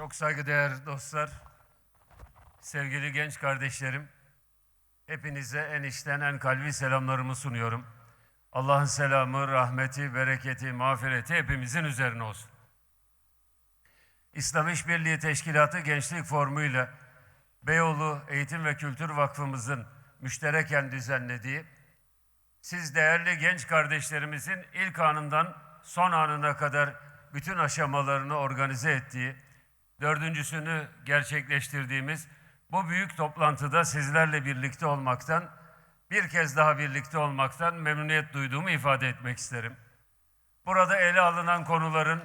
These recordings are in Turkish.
Çok saygıdeğer dostlar, sevgili genç kardeşlerim, hepinize en içten en kalbi selamlarımı sunuyorum. Allah'ın selamı, rahmeti, bereketi, mağfireti hepimizin üzerine olsun. İslam İşbirliği Teşkilatı Gençlik Formu'yla Beyoğlu Eğitim ve Kültür Vakfımızın müştereken düzenlediği, siz değerli genç kardeşlerimizin ilk anından son anına kadar bütün aşamalarını organize ettiği, dördüncüsünü gerçekleştirdiğimiz bu büyük toplantıda sizlerle birlikte olmaktan, bir kez daha birlikte olmaktan memnuniyet duyduğumu ifade etmek isterim. Burada ele alınan konuların,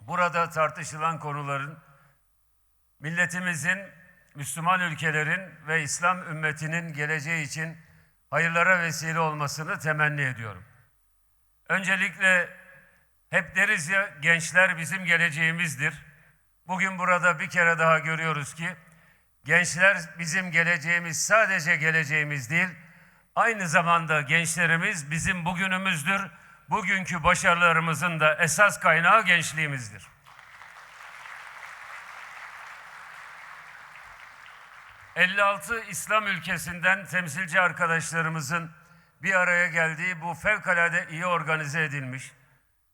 burada tartışılan konuların milletimizin, Müslüman ülkelerin ve İslam ümmetinin geleceği için hayırlara vesile olmasını temenni ediyorum. Öncelikle hep deriz ya gençler bizim geleceğimizdir. Bugün burada bir kere daha görüyoruz ki gençler bizim geleceğimiz sadece geleceğimiz değil, aynı zamanda gençlerimiz bizim bugünümüzdür. Bugünkü başarılarımızın da esas kaynağı gençliğimizdir. ...56 İslam ülkesinden temsilci arkadaşlarımızın bir araya geldiği bu fevkalade iyi organize edilmiş,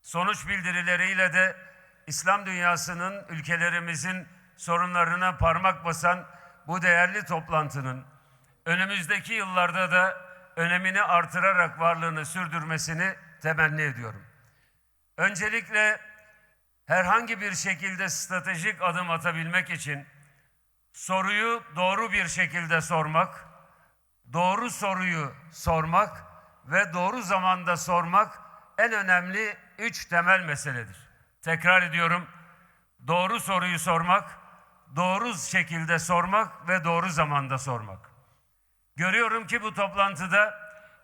sonuç bildirileriyle de İslam dünyasının ülkelerimizin sorunlarına parmak basan bu değerli toplantının önümüzdeki yıllarda da önemini artırarak varlığını sürdürmesini temenni ediyorum. Öncelikle herhangi bir şekilde stratejik adım atabilmek için soruyu doğru bir şekilde sormak, doğru soruyu sormak ve doğru zamanda sormak en önemli üç temel meseledir. Tekrar ediyorum, doğru soruyu sormak, doğru şekilde sormak ve doğru zamanda sormak. Görüyorum ki bu toplantıda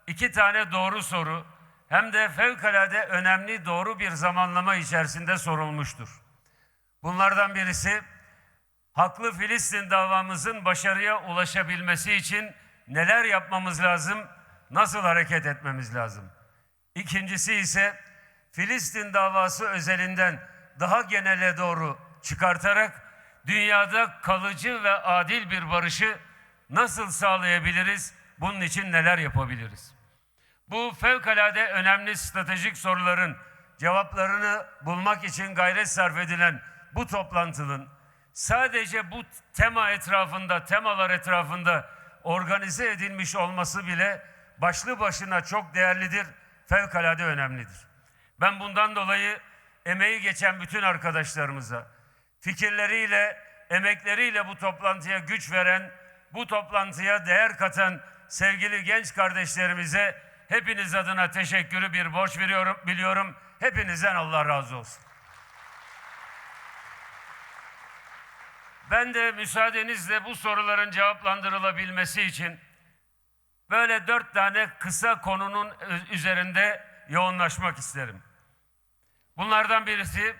iki tane doğru soru hem de fevkalade önemli doğru bir zamanlama içerisinde sorulmuştur. Bunlardan birisi haklı Filistin davamızın başarıya ulaşabilmesi için neler yapmamız lazım, nasıl hareket etmemiz lazım? İkincisi ise Filistin davası özelinden daha genele doğru çıkartarak dünyada kalıcı ve adil bir barışı nasıl sağlayabiliriz? Bunun için neler yapabiliriz? Bu fevkalade önemli stratejik soruların cevaplarını bulmak için gayret sarf edilen bu toplantının sadece bu tema etrafında, temalar etrafında organize edilmiş olması bile başlı başına çok değerlidir, fevkalade önemlidir. Ben bundan dolayı emeği geçen bütün arkadaşlarımıza, fikirleriyle, emekleriyle bu toplantıya güç veren, bu toplantıya değer katan sevgili genç kardeşlerimize hepiniz adına teşekkürü bir borç veriyorum, biliyorum. Hepinizden Allah razı olsun. Ben de müsaadenizle bu soruların cevaplandırılabilmesi için böyle dört tane kısa konunun üzerinde yoğunlaşmak isterim. Bunlardan birisi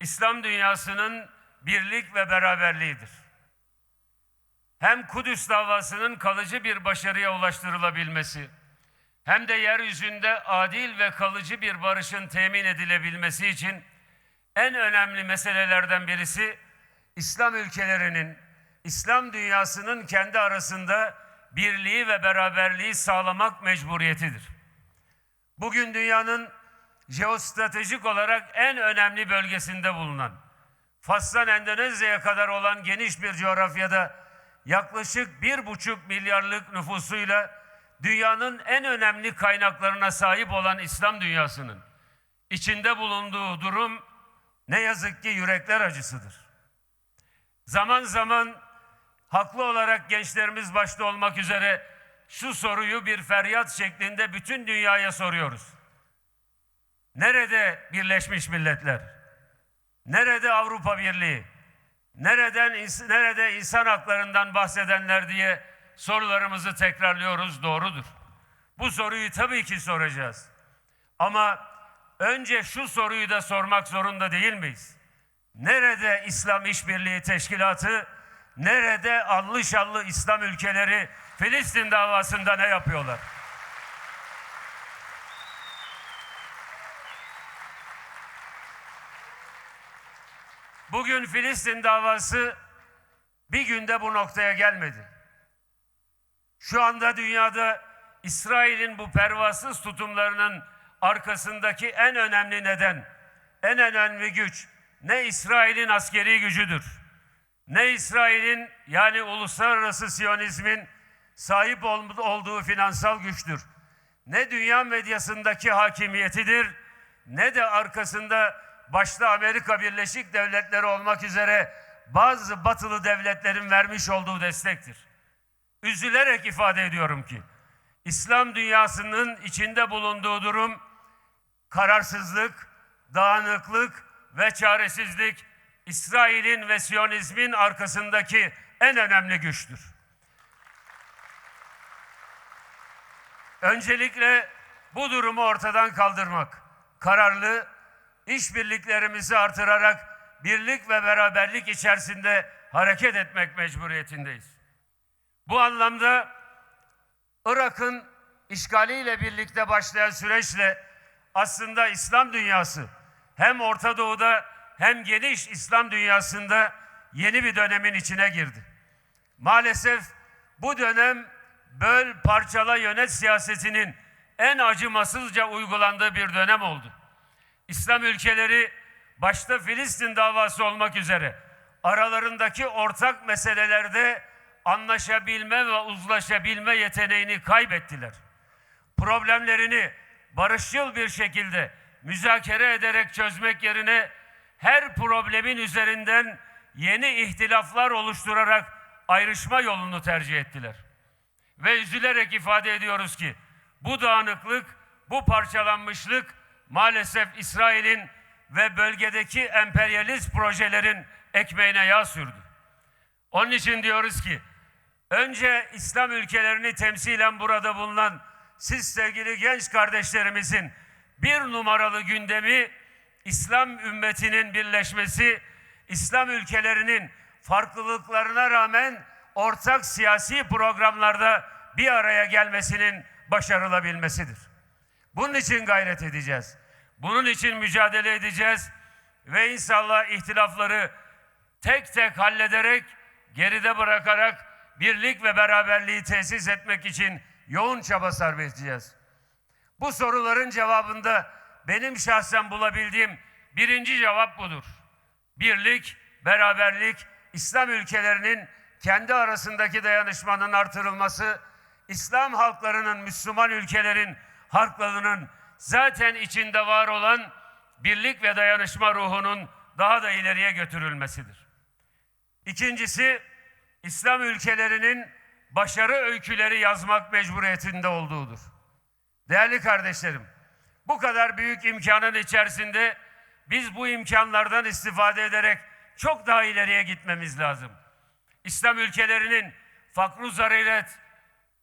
İslam dünyasının birlik ve beraberliğidir. Hem Kudüs davasının kalıcı bir başarıya ulaştırılabilmesi, hem de yeryüzünde adil ve kalıcı bir barışın temin edilebilmesi için en önemli meselelerden birisi İslam ülkelerinin, İslam dünyasının kendi arasında birliği ve beraberliği sağlamak mecburiyetidir. Bugün dünyanın jeostratejik olarak en önemli bölgesinde bulunan, Fas'tan Endonezya'ya kadar olan geniş bir coğrafyada yaklaşık bir buçuk milyarlık nüfusuyla dünyanın en önemli kaynaklarına sahip olan İslam dünyasının içinde bulunduğu durum ne yazık ki yürekler acısıdır. Zaman zaman haklı olarak gençlerimiz başta olmak üzere şu soruyu bir feryat şeklinde bütün dünyaya soruyoruz. Nerede Birleşmiş Milletler? Nerede Avrupa Birliği? Nereden nerede insan haklarından bahsedenler diye sorularımızı tekrarlıyoruz doğrudur. Bu soruyu tabii ki soracağız. Ama önce şu soruyu da sormak zorunda değil miyiz? Nerede İslam İşbirliği Teşkilatı? Nerede allı şallı İslam ülkeleri Filistin davasında ne yapıyorlar? Bugün Filistin davası bir günde bu noktaya gelmedi. Şu anda dünyada İsrail'in bu pervasız tutumlarının arkasındaki en önemli neden, en önemli güç ne İsrail'in askeri gücüdür, ne İsrail'in yani uluslararası Siyonizmin sahip ol- olduğu finansal güçtür, ne dünya medyasındaki hakimiyetidir, ne de arkasında başta Amerika Birleşik Devletleri olmak üzere bazı batılı devletlerin vermiş olduğu destektir üzülerek ifade ediyorum ki İslam dünyasının içinde bulunduğu durum kararsızlık, dağınıklık ve çaresizlik İsrail'in ve Siyonizmin arkasındaki en önemli güçtür. Öncelikle bu durumu ortadan kaldırmak, kararlı işbirliklerimizi artırarak birlik ve beraberlik içerisinde hareket etmek mecburiyetindeyiz. Bu anlamda Irak'ın işgaliyle birlikte başlayan süreçle aslında İslam dünyası hem Orta Doğu'da hem geniş İslam dünyasında yeni bir dönemin içine girdi. Maalesef bu dönem böl parçala yönet siyasetinin en acımasızca uygulandığı bir dönem oldu. İslam ülkeleri başta Filistin davası olmak üzere aralarındaki ortak meselelerde anlaşabilme ve uzlaşabilme yeteneğini kaybettiler. Problemlerini barışçıl bir şekilde müzakere ederek çözmek yerine her problemin üzerinden yeni ihtilaflar oluşturarak ayrışma yolunu tercih ettiler. Ve üzülerek ifade ediyoruz ki bu dağınıklık, bu parçalanmışlık maalesef İsrail'in ve bölgedeki emperyalist projelerin ekmeğine yağ sürdü. Onun için diyoruz ki önce İslam ülkelerini temsilen burada bulunan siz sevgili genç kardeşlerimizin bir numaralı gündemi İslam ümmetinin birleşmesi, İslam ülkelerinin farklılıklarına rağmen ortak siyasi programlarda bir araya gelmesinin başarılabilmesidir. Bunun için gayret edeceğiz. Bunun için mücadele edeceğiz ve inşallah ihtilafları tek tek hallederek, geride bırakarak birlik ve beraberliği tesis etmek için yoğun çaba sarf edeceğiz. Bu soruların cevabında benim şahsen bulabildiğim birinci cevap budur. Birlik, beraberlik, İslam ülkelerinin kendi arasındaki dayanışmanın artırılması, İslam halklarının, Müslüman ülkelerin halklarının zaten içinde var olan birlik ve dayanışma ruhunun daha da ileriye götürülmesidir. İkincisi, İslam ülkelerinin başarı öyküleri yazmak mecburiyetinde olduğudur. Değerli kardeşlerim, bu kadar büyük imkanın içerisinde biz bu imkanlardan istifade ederek çok daha ileriye gitmemiz lazım. İslam ülkelerinin fakru zaruret,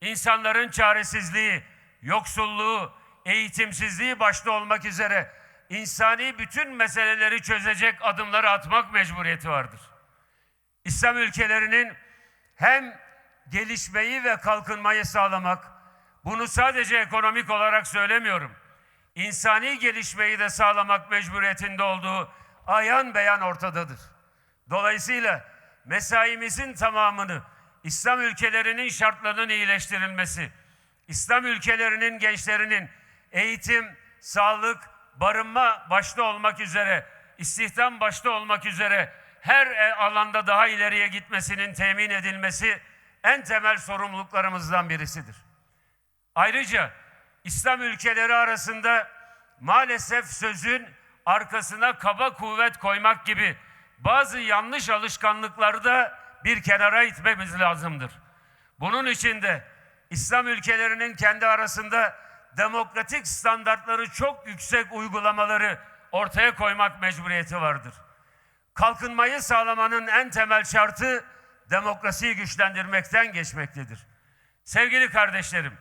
insanların çaresizliği, yoksulluğu, eğitimsizliği başta olmak üzere insani bütün meseleleri çözecek adımları atmak mecburiyeti vardır. İslam ülkelerinin hem gelişmeyi ve kalkınmayı sağlamak, bunu sadece ekonomik olarak söylemiyorum, insani gelişmeyi de sağlamak mecburiyetinde olduğu ayan beyan ortadadır. Dolayısıyla mesaimizin tamamını İslam ülkelerinin şartlarının iyileştirilmesi, İslam ülkelerinin gençlerinin eğitim, sağlık, barınma başta olmak üzere, istihdam başta olmak üzere her e, alanda daha ileriye gitmesinin temin edilmesi en temel sorumluluklarımızdan birisidir. Ayrıca İslam ülkeleri arasında maalesef sözün arkasına kaba kuvvet koymak gibi bazı yanlış alışkanlıkları da bir kenara itmemiz lazımdır. Bunun için de İslam ülkelerinin kendi arasında demokratik standartları çok yüksek uygulamaları ortaya koymak mecburiyeti vardır. Kalkınmayı sağlamanın en temel şartı demokrasiyi güçlendirmekten geçmektedir. Sevgili kardeşlerim,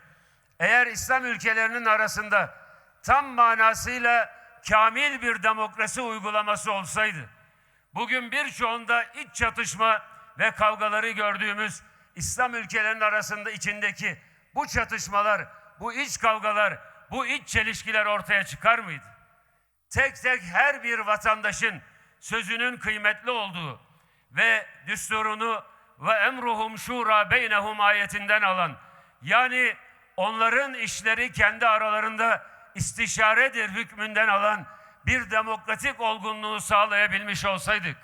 eğer İslam ülkelerinin arasında tam manasıyla kamil bir demokrasi uygulaması olsaydı, bugün birçoğunda iç çatışma ve kavgaları gördüğümüz İslam ülkelerinin arasında içindeki bu çatışmalar, bu iç kavgalar, bu iç çelişkiler ortaya çıkar mıydı? Tek tek her bir vatandaşın sözünün kıymetli olduğu ve düsturunu ve emruhum şura beynehum ayetinden alan yani onların işleri kendi aralarında istişaredir hükmünden alan bir demokratik olgunluğu sağlayabilmiş olsaydık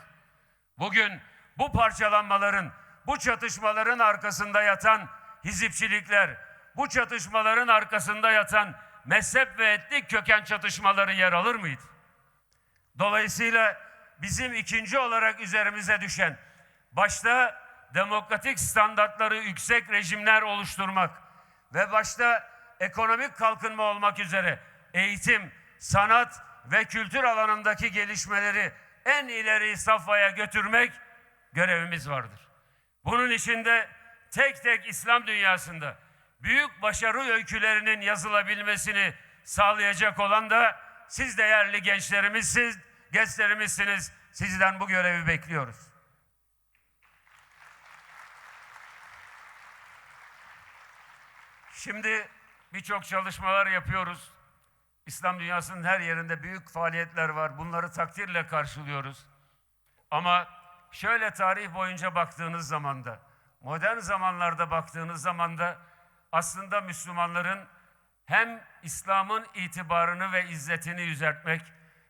bugün bu parçalanmaların, bu çatışmaların arkasında yatan hizipçilikler, bu çatışmaların arkasında yatan mezhep ve etnik köken çatışmaları yer alır mıydı? Dolayısıyla bizim ikinci olarak üzerimize düşen başta demokratik standartları yüksek rejimler oluşturmak ve başta ekonomik kalkınma olmak üzere eğitim, sanat ve kültür alanındaki gelişmeleri en ileri safhaya götürmek görevimiz vardır. Bunun içinde tek tek İslam dünyasında büyük başarı öykülerinin yazılabilmesini sağlayacak olan da siz değerli gençlerimizsiniz, gençlerimizsiniz. Sizden bu görevi bekliyoruz. Şimdi birçok çalışmalar yapıyoruz. İslam dünyasının her yerinde büyük faaliyetler var. Bunları takdirle karşılıyoruz. Ama şöyle tarih boyunca baktığınız zaman da, modern zamanlarda baktığınız zaman da aslında Müslümanların hem İslam'ın itibarını ve izzetini yüceltmek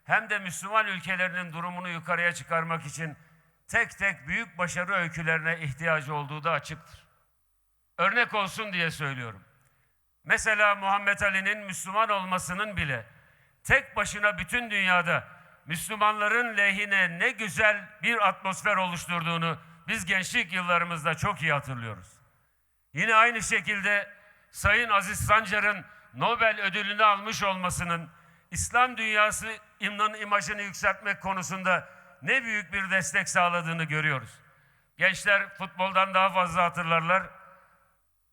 hem de Müslüman ülkelerinin durumunu yukarıya çıkarmak için tek tek büyük başarı öykülerine ihtiyacı olduğu da açıktır. Örnek olsun diye söylüyorum. Mesela Muhammed Ali'nin Müslüman olmasının bile tek başına bütün dünyada Müslümanların lehine ne güzel bir atmosfer oluşturduğunu biz gençlik yıllarımızda çok iyi hatırlıyoruz. Yine aynı şekilde Sayın Aziz Sancar'ın Nobel ödülünü almış olmasının İslam dünyasının imajını yükseltmek konusunda ne büyük bir destek sağladığını görüyoruz. Gençler futboldan daha fazla hatırlarlar.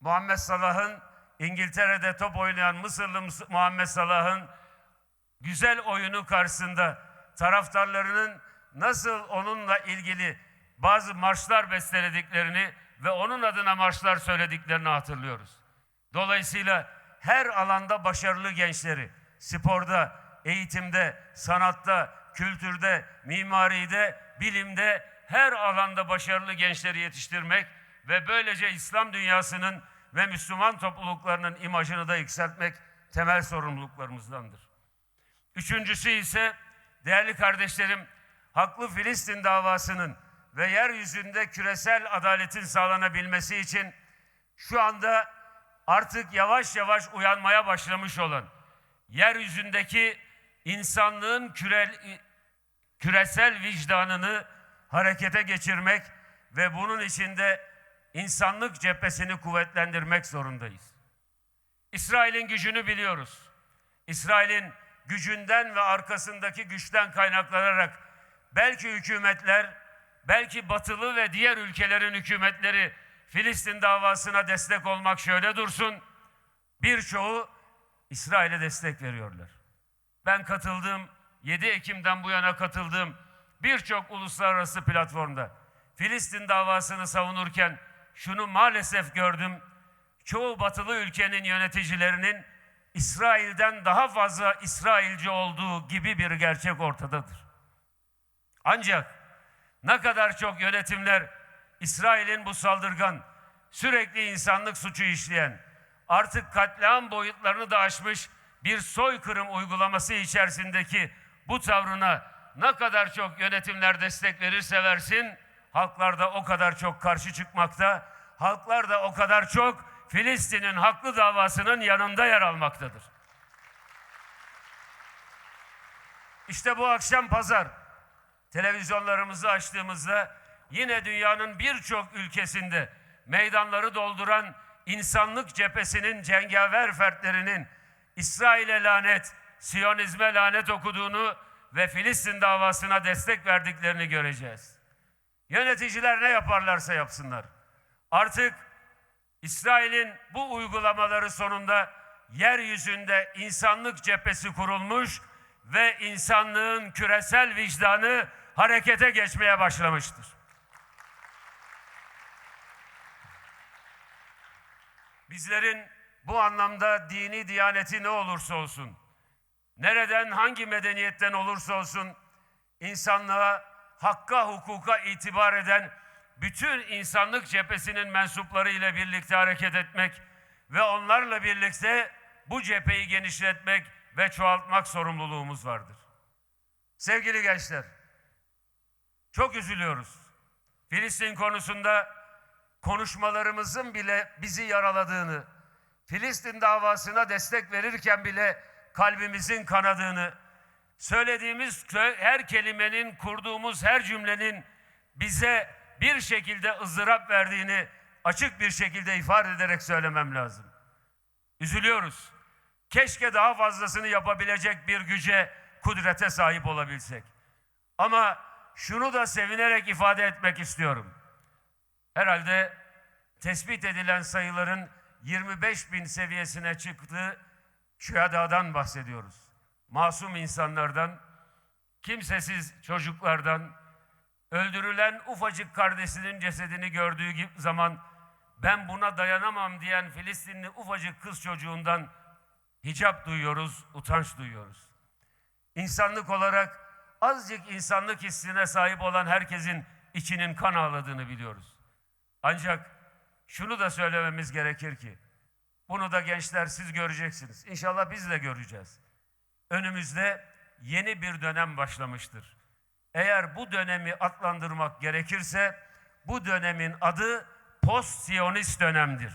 Muhammed Salah'ın İngiltere'de top oynayan Mısırlı Muhammed Salah'ın güzel oyunu karşısında taraftarlarının nasıl onunla ilgili bazı marşlar bestelediklerini ve onun adına marşlar söylediklerini hatırlıyoruz. Dolayısıyla her alanda başarılı gençleri, sporda, eğitimde, sanatta, kültürde, mimaride, bilimde her alanda başarılı gençleri yetiştirmek ve böylece İslam dünyasının ve Müslüman topluluklarının imajını da yükseltmek temel sorumluluklarımızdandır. Üçüncüsü ise değerli kardeşlerim haklı Filistin davasının ve yeryüzünde küresel adaletin sağlanabilmesi için şu anda artık yavaş yavaş uyanmaya başlamış olan yeryüzündeki insanlığın kürel, küresel vicdanını harekete geçirmek ve bunun içinde insanlık cephesini kuvvetlendirmek zorundayız. İsrail'in gücünü biliyoruz. İsrail'in gücünden ve arkasındaki güçten kaynaklanarak belki hükümetler, belki batılı ve diğer ülkelerin hükümetleri Filistin davasına destek olmak şöyle dursun. Birçoğu İsrail'e destek veriyorlar. Ben katıldığım, 7 Ekim'den bu yana katıldığım birçok uluslararası platformda Filistin davasını savunurken şunu maalesef gördüm. Çoğu batılı ülkenin yöneticilerinin İsrail'den daha fazla İsrailci olduğu gibi bir gerçek ortadadır. Ancak ne kadar çok yönetimler İsrail'in bu saldırgan, sürekli insanlık suçu işleyen, artık katliam boyutlarını da aşmış bir soykırım uygulaması içerisindeki bu tavrına ne kadar çok yönetimler destek verirse versin, halklar da o kadar çok karşı çıkmakta, halklar da o kadar çok Filistin'in haklı davasının yanında yer almaktadır. İşte bu akşam pazar televizyonlarımızı açtığımızda yine dünyanın birçok ülkesinde meydanları dolduran insanlık cephesinin cengaver fertlerinin İsrail'e lanet, Siyonizme lanet okuduğunu ve Filistin davasına destek verdiklerini göreceğiz. Yöneticiler ne yaparlarsa yapsınlar. Artık İsrail'in bu uygulamaları sonunda yeryüzünde insanlık cephesi kurulmuş ve insanlığın küresel vicdanı harekete geçmeye başlamıştır. Bizlerin bu anlamda dini diyaneti ne olursa olsun, nereden hangi medeniyetten olursa olsun insanlığa, hakka, hukuka itibar eden bütün insanlık cephesinin mensupları ile birlikte hareket etmek ve onlarla birlikte bu cepheyi genişletmek ve çoğaltmak sorumluluğumuz vardır. Sevgili gençler, çok üzülüyoruz. Filistin konusunda konuşmalarımızın bile bizi yaraladığını, Filistin davasına destek verirken bile kalbimizin kanadığını, söylediğimiz her kelimenin, kurduğumuz her cümlenin bize bir şekilde ızdırap verdiğini açık bir şekilde ifade ederek söylemem lazım. Üzülüyoruz. Keşke daha fazlasını yapabilecek bir güce, kudrete sahip olabilsek. Ama şunu da sevinerek ifade etmek istiyorum. Herhalde tespit edilen sayıların 25 bin seviyesine çıktığı şühadadan bahsediyoruz. Masum insanlardan, kimsesiz çocuklardan, öldürülen ufacık kardeşinin cesedini gördüğü zaman ben buna dayanamam diyen Filistinli ufacık kız çocuğundan hicap duyuyoruz, utanç duyuyoruz. İnsanlık olarak azıcık insanlık hissine sahip olan herkesin içinin kan ağladığını biliyoruz. Ancak şunu da söylememiz gerekir ki, bunu da gençler siz göreceksiniz. İnşallah biz de göreceğiz. Önümüzde yeni bir dönem başlamıştır. Eğer bu dönemi adlandırmak gerekirse, bu dönemin adı post-Siyonist dönemdir.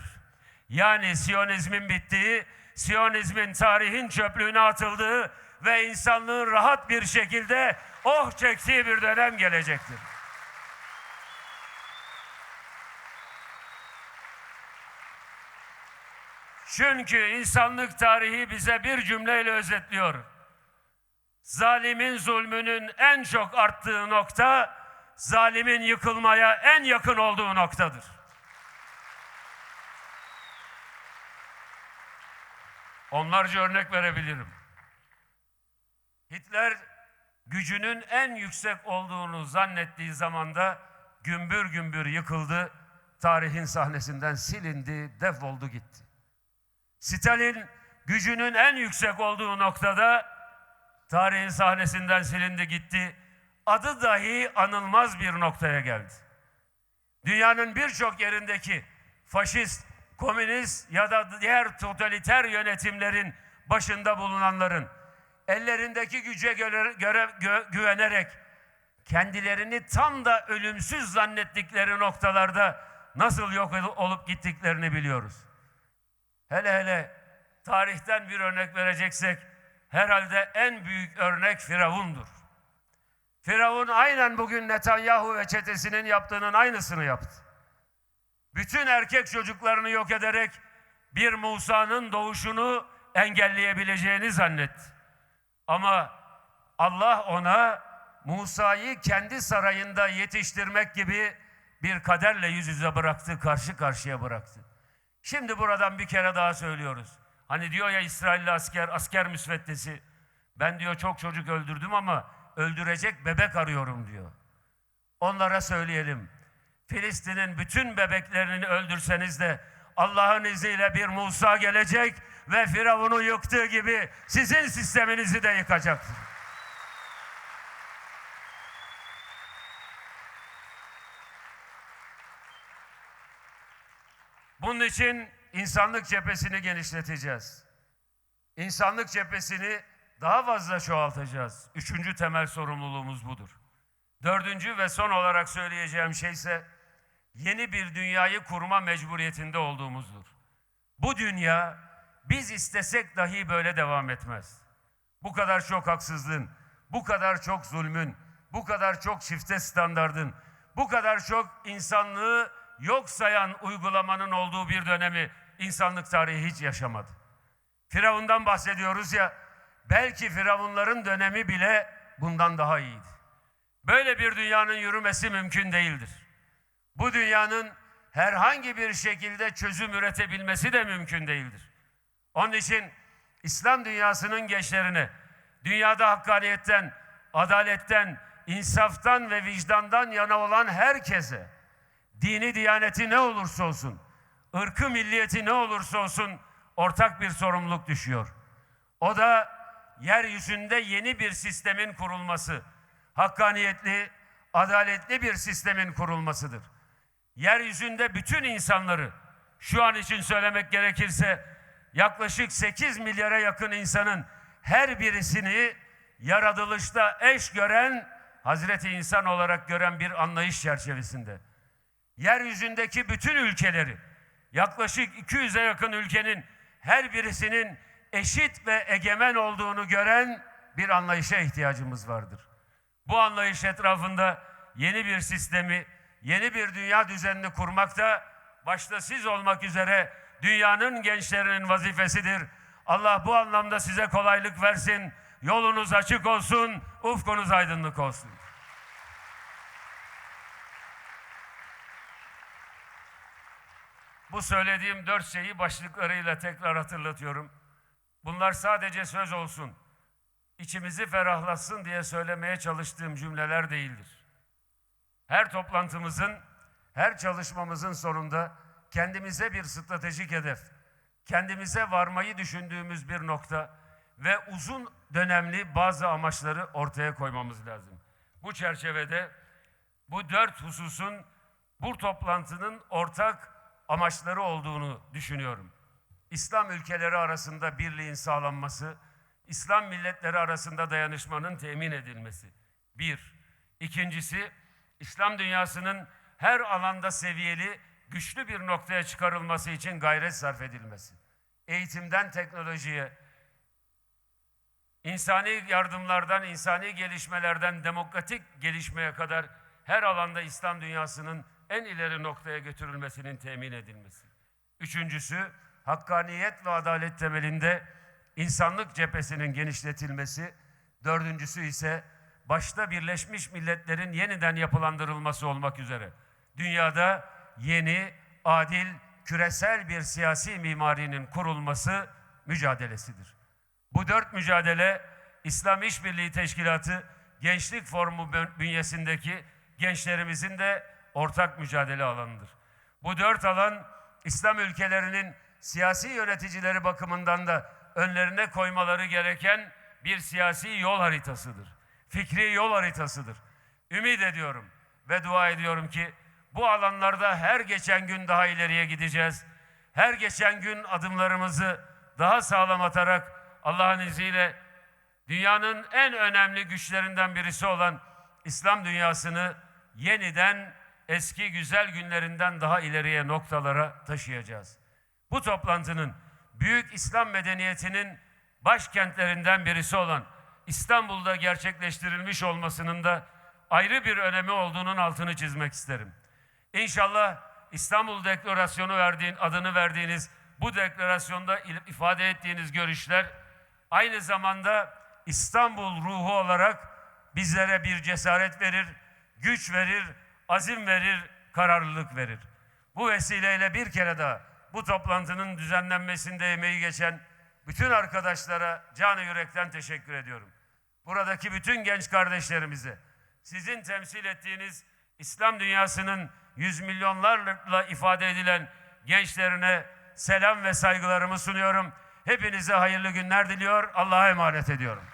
Yani Siyonizmin bittiği, Siyonizmin tarihin çöplüğüne atıldığı ve insanlığın rahat bir şekilde oh çektiği bir dönem gelecektir. Çünkü insanlık tarihi bize bir cümleyle özetliyor. Zalimin zulmünün en çok arttığı nokta, zalimin yıkılmaya en yakın olduğu noktadır. Onlarca örnek verebilirim. Hitler gücünün en yüksek olduğunu zannettiği zamanda gümbür gümbür yıkıldı, tarihin sahnesinden silindi, defoldu gitti. Stalin gücünün en yüksek olduğu noktada tarihin sahnesinden silindi gitti. Adı dahi anılmaz bir noktaya geldi. Dünyanın birçok yerindeki faşist, komünist ya da diğer totaliter yönetimlerin başında bulunanların ellerindeki güce göre, göre- gö- güvenerek kendilerini tam da ölümsüz zannettikleri noktalarda nasıl yok ol- olup gittiklerini biliyoruz. Hele hele tarihten bir örnek vereceksek herhalde en büyük örnek Firavun'dur. Firavun aynen bugün Netanyahu ve çetesinin yaptığının aynısını yaptı. Bütün erkek çocuklarını yok ederek bir Musa'nın doğuşunu engelleyebileceğini zannetti. Ama Allah ona Musa'yı kendi sarayında yetiştirmek gibi bir kaderle yüz yüze bıraktı, karşı karşıya bıraktı. Şimdi buradan bir kere daha söylüyoruz. Hani diyor ya İsrailli asker, asker müsveddesi. Ben diyor çok çocuk öldürdüm ama öldürecek bebek arıyorum diyor. Onlara söyleyelim. Filistin'in bütün bebeklerini öldürseniz de Allah'ın izniyle bir Musa gelecek ve Firavun'u yıktığı gibi sizin sisteminizi de yıkacaktır. Bunun için insanlık cephesini genişleteceğiz. İnsanlık cephesini daha fazla çoğaltacağız. Üçüncü temel sorumluluğumuz budur. Dördüncü ve son olarak söyleyeceğim şey ise yeni bir dünyayı kurma mecburiyetinde olduğumuzdur. Bu dünya biz istesek dahi böyle devam etmez. Bu kadar çok haksızlığın, bu kadar çok zulmün, bu kadar çok çifte standardın, bu kadar çok insanlığı yok sayan uygulamanın olduğu bir dönemi insanlık tarihi hiç yaşamadı. Firavundan bahsediyoruz ya, belki Firavunların dönemi bile bundan daha iyiydi. Böyle bir dünyanın yürümesi mümkün değildir. Bu dünyanın herhangi bir şekilde çözüm üretebilmesi de mümkün değildir. Onun için İslam dünyasının gençlerine dünyada hakkaniyetten, adaletten, insaftan ve vicdandan yana olan herkese dini diyaneti ne olursa olsun, ırkı milliyeti ne olursa olsun ortak bir sorumluluk düşüyor. O da yeryüzünde yeni bir sistemin kurulması, hakkaniyetli, adaletli bir sistemin kurulmasıdır. Yeryüzünde bütün insanları şu an için söylemek gerekirse yaklaşık 8 milyara yakın insanın her birisini yaratılışta eş gören Hazreti İnsan olarak gören bir anlayış çerçevesinde yeryüzündeki bütün ülkeleri yaklaşık 200'e yakın ülkenin her birisinin eşit ve egemen olduğunu gören bir anlayışa ihtiyacımız vardır. Bu anlayış etrafında yeni bir sistemi, yeni bir dünya düzenini kurmak da başta siz olmak üzere dünyanın gençlerinin vazifesidir. Allah bu anlamda size kolaylık versin. Yolunuz açık olsun, ufkunuz aydınlık olsun. Bu söylediğim dört şeyi başlıklarıyla tekrar hatırlatıyorum. Bunlar sadece söz olsun, içimizi ferahlatsın diye söylemeye çalıştığım cümleler değildir. Her toplantımızın, her çalışmamızın sonunda kendimize bir stratejik hedef, kendimize varmayı düşündüğümüz bir nokta ve uzun dönemli bazı amaçları ortaya koymamız lazım. Bu çerçevede bu dört hususun bu toplantının ortak amaçları olduğunu düşünüyorum. İslam ülkeleri arasında birliğin sağlanması, İslam milletleri arasında dayanışmanın temin edilmesi. Bir. İkincisi, İslam dünyasının her alanda seviyeli, güçlü bir noktaya çıkarılması için gayret sarf edilmesi. Eğitimden teknolojiye, insani yardımlardan, insani gelişmelerden demokratik gelişmeye kadar her alanda İslam dünyasının en ileri noktaya götürülmesinin temin edilmesi. Üçüncüsü, hakkaniyet ve adalet temelinde insanlık cephesinin genişletilmesi. Dördüncüsü ise başta Birleşmiş Milletler'in yeniden yapılandırılması olmak üzere dünyada yeni, adil, küresel bir siyasi mimarinin kurulması mücadelesidir. Bu dört mücadele İslam İşbirliği Teşkilatı Gençlik Forumu bünyesindeki gençlerimizin de ortak mücadele alanıdır. Bu dört alan İslam ülkelerinin siyasi yöneticileri bakımından da önlerine koymaları gereken bir siyasi yol haritasıdır. Fikri yol haritasıdır. Ümit ediyorum ve dua ediyorum ki bu alanlarda her geçen gün daha ileriye gideceğiz. Her geçen gün adımlarımızı daha sağlam atarak Allah'ın izniyle dünyanın en önemli güçlerinden birisi olan İslam dünyasını yeniden eski güzel günlerinden daha ileriye noktalara taşıyacağız. Bu toplantının büyük İslam medeniyetinin başkentlerinden birisi olan İstanbul'da gerçekleştirilmiş olmasının da ayrı bir önemi olduğunun altını çizmek isterim. İnşallah İstanbul Deklarasyonu verdiğin adını verdiğiniz bu deklarasyonda ifade ettiğiniz görüşler aynı zamanda İstanbul ruhu olarak bizlere bir cesaret verir, güç verir, azim verir, kararlılık verir. Bu vesileyle bir kere daha bu toplantının düzenlenmesinde emeği geçen bütün arkadaşlara canı yürekten teşekkür ediyorum. Buradaki bütün genç kardeşlerimize, sizin temsil ettiğiniz İslam dünyasının yüz milyonlarla ifade edilen gençlerine selam ve saygılarımı sunuyorum. Hepinize hayırlı günler diliyor. Allah'a emanet ediyorum.